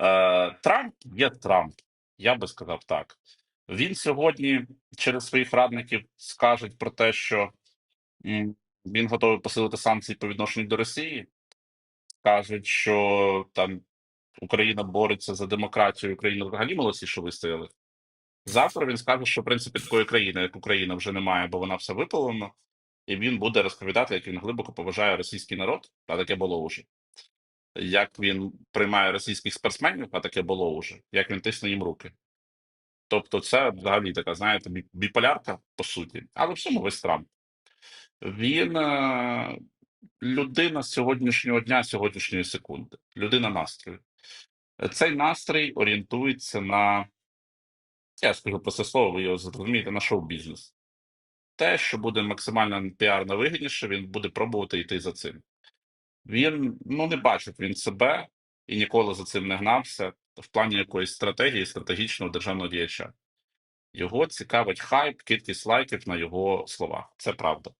Е, Трамп є Трамп, я би сказав так. Він сьогодні через своїх радників скаже про те, що він готовий посилити санкції по відношенню до Росії. Кажуть, що там Україна бореться за демократію, Україна взагалі молодці, що вистояли. Завтра він скаже, що в принципі такої країни, як Україна, вже немає, бо вона все випалена, і він буде розповідати, як він глибоко поважає російський народ, а таке було уже. Як він приймає російських спортсменів, а таке було уже, як він тисне їм руки. Тобто, це взагалі така, знаєте, біполярка, по суті, але в цьому весь Трамп. Він е, людина сьогоднішнього дня, сьогоднішньої секунди, людина настрою. Цей настрій орієнтується на, я скажу про це слово, ви його зрозумієте, на шоу-бізнес. Те, що буде максимально піарно вигідніше, він буде пробувати йти за цим. Він ну не бачив він себе і ніколи за цим не гнався в плані якоїсь стратегії стратегічного державного діяча. Його цікавить хайп, кількість лайків на його словах. Це правда.